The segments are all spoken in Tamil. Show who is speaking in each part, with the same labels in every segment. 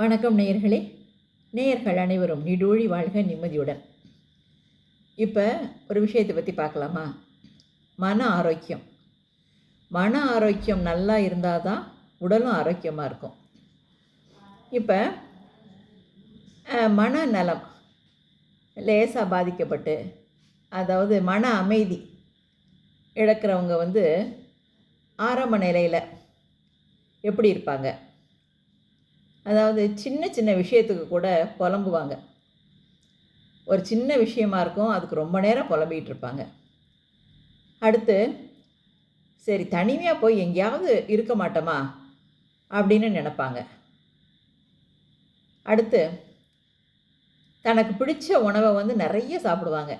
Speaker 1: வணக்கம் நேயர்களே. நேயர்கள் அனைவரும் நிடூழி வாழ்க நிம்மதியுடன். இப்போ ஒரு விஷயத்தை பற்றி பார்க்கலாமா? மன ஆரோக்கியம். மன ஆரோக்கியம் நல்லா இருந்தால் தான் உடலும் ஆரோக்கியமாக இருக்கும். இப்போ மனநலம் லேசாக பாதிக்கப்பட்டு அதாவது மன அமைதி இழக்கிறவங்க வந்து ஆரம்ப நிலையில் எப்படி இருப்பாங்க? அதாவது சின்ன சின்ன விஷயத்துக்கு கூட புலம்புவாங்க. ஒரு சின்ன விஷயமா இருக்கும் அதுக்கு ரொம்ப நேரம் புலம்பிகிட்டு இருப்பாங்க. அடுத்து சரி தனிமையாக போய் எங்கேயாவது இருக்க மாட்டோமா? அப்படின்னு நினப்பாங்க. அடுத்து தனக்கு பிடிச்ச உணவை வந்து நிறைய சாப்பிடுவாங்க.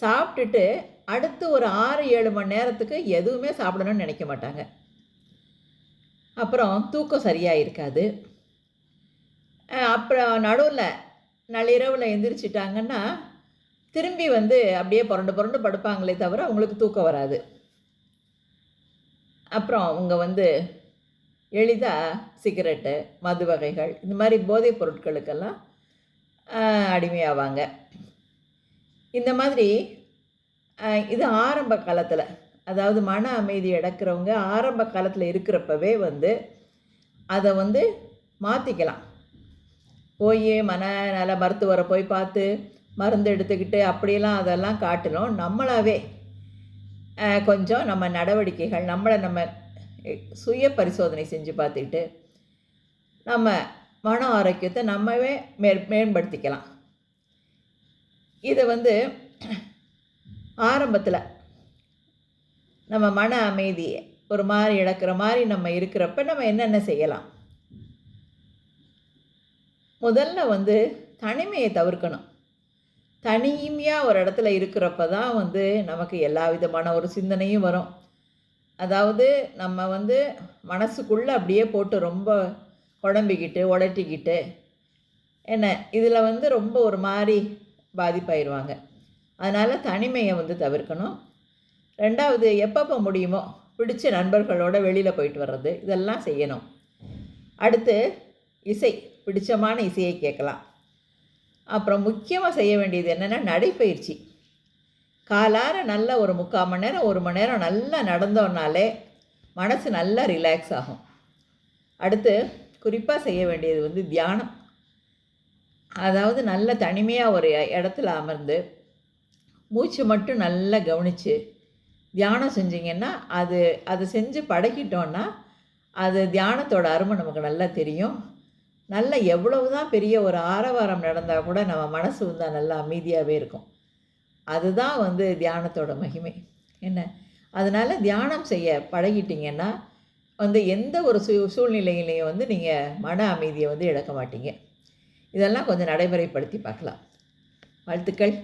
Speaker 1: சாப்பிட்டுட்டு அடுத்து ஒரு ஆறு ஏழு மணி நேரத்துக்கு எதுவுமே சாப்பிடணும்னு நினைக்க மாட்டாங்க. அப்புறம் தூக்கம் சரியாக இருக்காது. அப்புறம் நடுவில் நள்ளிரவில் எந்திரிச்சிட்டாங்கன்னா திரும்பி வந்து அப்படியே புரண்டு புரண்டு படுப்பாங்களே தவிர அவங்களுக்கு தூக்கம் வராது. அப்புறம் அவங்க வந்து எளிதாக சிகரெட்டு மது வகைகள் இந்த மாதிரி போதைப் பொருட்களுக்கெல்லாம் அடிமையாவாங்க. இந்த மாதிரி இது ஆரம்ப காலத்தில் அதாவது மன அமைதி இழக்கிறவங்க ஆரம்ப காலத்தில் இருக்கிறப்பவே வந்து அதை வந்து மாற்றிக்கலாம் போய் மனநல மருத்துவரை போய் பார்த்து மருந்து எடுத்துக்கிட்டு அப்படியெல்லாம் அதெல்லாம் காட்டிலும் நம்மளாவே கொஞ்சம் நம்ம நடவடிக்கைகள் நம்மளை நம்ம சுய பரிசோதனை செஞ்சு பார்த்துக்கிட்டு நம்ம மன ஆரோக்கியத்தை நம்மவே மே மேம்படுத்திக்கலாம். இதை வந்து ஆரம்பத்தில் நம்ம மன அமைதியை ஒரு மாதிரி இழக்கிற மாதிரி நம்ம இருக்கிறப்ப நம்ம என்னென்ன செய்யலாம்? முதல்ல வந்து தனிமையை தவிர்க்கணும். தனிமையாக ஒரு இடத்துல இருக்கிறப்ப தான் வந்து நமக்கு எல்லா விதமான ஒரு சிந்தனையும் வரும். அதாவது நம்ம வந்து மனசுக்குள்ளே அப்படியே போட்டு ரொம்ப குழம்பிக்கிட்டு உடட்டிக்கிட்டு என்ன இதில் வந்து ரொம்ப ஒரு மாதிரி பாதிப்பாயிருவாங்க. அதனால் தனிமையை வந்து தவிர்க்கணும். ரெண்டாவது எப்பப்போ முடியுமோ பிடிச்ச நண்பர்களோட வெளியில் போயிட்டு வர்றது இதெல்லாம் செய்யணும். அடுத்து இசை. பிடிச்சமான இசையை கேட்கலாம். அப்புறம் முக்கியமாக செய்ய வேண்டியது என்னென்னா நடைப்பயிற்சி. காலார நல்ல ஒரு முக்கால் மணி நேரம் ஒரு மணி நேரம் நல்லா நடந்தோன்னாலே மனசு நல்லா ரிலாக்ஸ் ஆகும். அடுத்து குறிப்பாக செய்ய வேண்டியது வந்து தியானம். அதாவது நல்ல தனிமையாக ஒரு இடத்துல அமர்ந்து மூச்சு மட்டும் நல்லா கவனித்து தியானம் செஞ்சிங்கன்னா அது அதை செஞ்சு பழகிட்டோன்னா அது தியானத்தோட அருமை நமக்கு நல்லா தெரியும். நல்ல எவ்வளவு தான் பெரிய ஒரு ஆரவாரம் நடந்தால் கூட நம்ம மனசு வந்து நல்லா அமைதியாகவே இருக்கும். அதுதான் வந்து தியானத்தோட மகிமை. என்ன? அதனால் தியானம் செய்ய பழகிட்டீங்கன்னா வந்து எந்த ஒரு சூ சூழ்நிலையிலையும் வந்து நீங்கள் மன அமைதியை வந்து இழக்க மாட்டீங்க. இதெல்லாம் கொஞ்சம் நடைமுறைப்படுத்தி பார்க்கலாம். வாழ்த்துக்கள்.